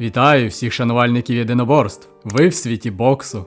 Вітаю всіх шанувальників єдиноборств. Ви в світі боксу.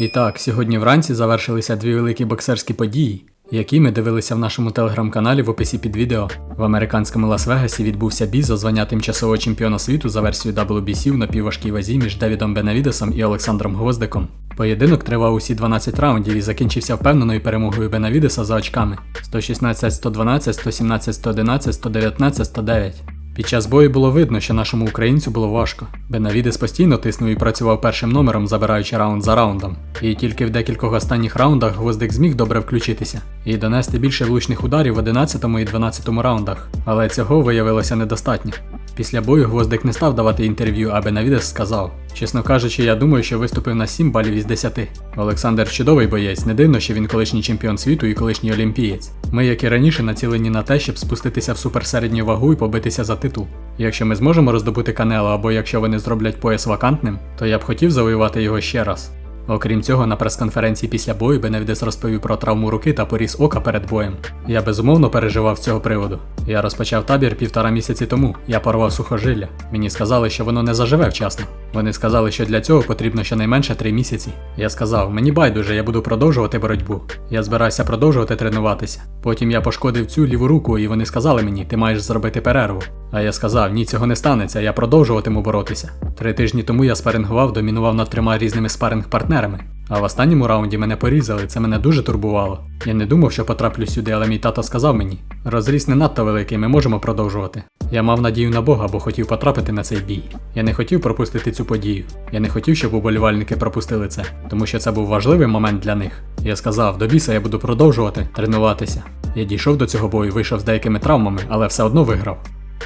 І так, сьогодні вранці завершилися дві великі боксерські події, які ми дивилися в нашому телеграм-каналі в описі під відео. В американському Лас-Вегасі відбувся бій за звання тимчасового чемпіона світу за версією WBC в напівважкій вазі між Девідом Бенавідесом і Олександром Гвоздиком. Поєдинок тривав усі 12 раундів і закінчився впевненою перемогою Бенавідеса за очками 116-112, 117-111, 119-109. Під час бою було видно, що нашому українцю було важко. Бенавідес постійно тиснув і працював першим номером, забираючи раунд за раундом. І тільки в декількох останніх раундах гвоздик зміг добре включитися і донести більше влучних ударів в 11 і 12 раундах, але цього виявилося недостатньо. Після бою гвоздик не став давати інтерв'ю, а Бенавідес сказав: Чесно кажучи, я думаю, що виступив на 7 балів із 10. Олександр чудовий боєць, не дивно, що він колишній чемпіон світу і колишній олімпієць. Ми, як і раніше, націлені на те, щоб спуститися в суперсередню вагу і побитися за титул. Якщо ми зможемо роздобути Канело, або якщо вони зроблять пояс вакантним, то я б хотів завоювати його ще раз. Окрім цього, на прес-конференції після бою Беневдес розповів про травму руки та поріз ока перед боєм. Я безумовно переживав з цього приводу. Я розпочав табір півтора місяці тому. Я порвав сухожилля. Мені сказали, що воно не заживе вчасно. Вони сказали, що для цього потрібно щонайменше три місяці. Я сказав, мені байдуже, я буду продовжувати боротьбу. Я збираюся продовжувати тренуватися. Потім я пошкодив цю ліву руку, і вони сказали мені, ти маєш зробити перерву. А я сказав, ні, цього не станеться, я продовжуватиму боротися. Три тижні тому я спарингував, домінував над трьома різними спаринг-партнерами. А в останньому раунді мене порізали, це мене дуже турбувало. Я не думав, що потраплю сюди, але мій тато сказав мені: розріз не надто великий, ми можемо продовжувати. Я мав надію на Бога, бо хотів потрапити на цей бій. Я не хотів пропустити цю подію. Я не хотів, щоб уболівальники пропустили це, тому що це був важливий момент для них. Я сказав, до біса я буду продовжувати тренуватися. Я дійшов до цього бою, вийшов з деякими травмами, але все одно виграв.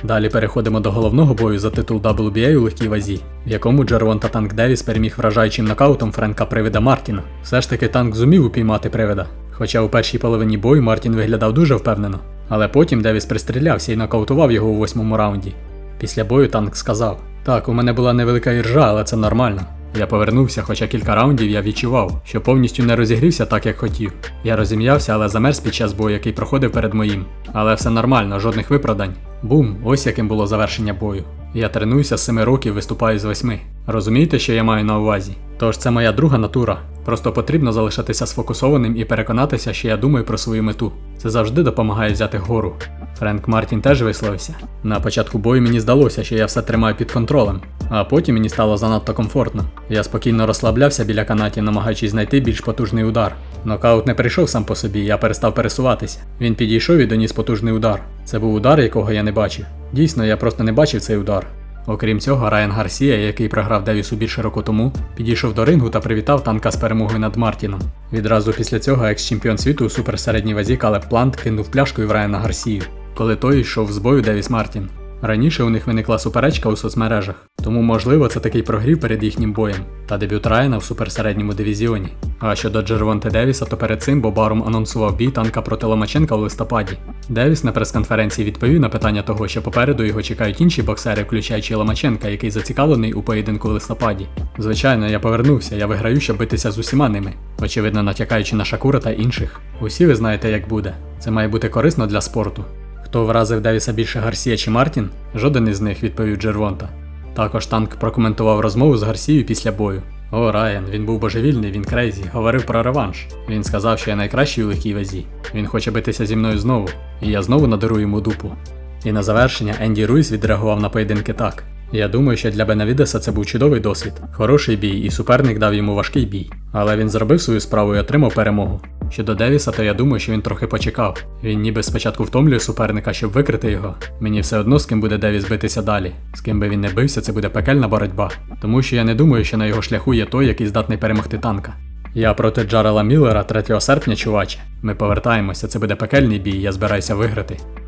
Далі переходимо до головного бою за титул WBA у легкій вазі, в якому Джервонта Танк Девіс переміг вражаючим нокаутом Френка Привида Мартіна. Все ж таки танк зумів упіймати привида. Хоча у першій половині бою Мартін виглядав дуже впевнено, але потім Девіс пристрілявся і нокаутував його у восьмому раунді. Після бою танк сказав: Так, у мене була невелика іржа, але це нормально. Я повернувся, хоча кілька раундів я відчував, що повністю не розігрівся так, як хотів. Я розім'явся, але замерз під час бою, який проходив перед моїм. Але все нормально, жодних виправдань. Бум, ось яким було завершення бою. Я тренуюся з 7 років, виступаю з 8. Розумієте, що я маю на увазі? Тож це моя друга натура. Просто потрібно залишатися сфокусованим і переконатися, що я думаю про свою мету. Це завжди допомагає взяти гору. Френк Мартін теж висловився. На початку бою мені здалося, що я все тримаю під контролем, а потім мені стало занадто комфортно. Я спокійно розслаблявся біля канатів, намагаючись знайти більш потужний удар. Нокаут не прийшов сам по собі, я перестав пересуватися. Він підійшов і доніс потужний удар. Це був удар, якого я не бачив. Дійсно, я просто не бачив цей удар. Окрім цього, Райан Гарсія, який програв Девісу більше року тому, підійшов до рингу та привітав танка з перемогою над Мартіном. Відразу після цього екс-чемпіон світу у суперсередній вазі Калеб Плант кинув пляшкою в Райана Гарсію, коли той йшов з бою Девіс Мартін. Раніше у них виникла суперечка у соцмережах, тому можливо це такий прогрів перед їхнім боєм та дебют Райана в суперсередньому дивізіоні. А щодо Джервонте Девіса, то перед цим Бобарум анонсував бій танка проти Ломаченка в листопаді. Девіс на прес-конференції відповів на питання того, що попереду його чекають інші боксери, включаючи Ломаченка, який зацікавлений у поєдинку в листопаді. Звичайно, я повернувся, я виграю, щоб битися з усіма ними, очевидно, натякаючи на Шакура та інших. Усі ви знаєте, як буде. Це має бути корисно для спорту. Хто вразив Девіса більше Гарсія чи Мартін? Жоден із них, відповів Джервонта. Також танк прокоментував розмову з Гарсією після бою. О, Райан, він був божевільний, він крейзі, говорив про реванш. Він сказав, що я найкращий у легкій вазі. Він хоче битися зі мною знову, і я знову надару йому дупу. І на завершення Енді Руйс відреагував на поєдинки так. Я думаю, що для Бенавідеса це був чудовий досвід, хороший бій, і суперник дав йому важкий бій. Але він зробив свою справу і отримав перемогу. Щодо Девіса, то я думаю, що він трохи почекав. Він ніби спочатку втомлює суперника, щоб викрити його. Мені все одно з ким буде Девіс битися далі. З ким би він не бився, це буде пекельна боротьба. Тому що я не думаю, що на його шляху є той, який здатний перемогти танка. Я проти Джарела Міллера 3 серпня, чуваче. Ми повертаємося, це буде пекельний бій, я збираюся виграти.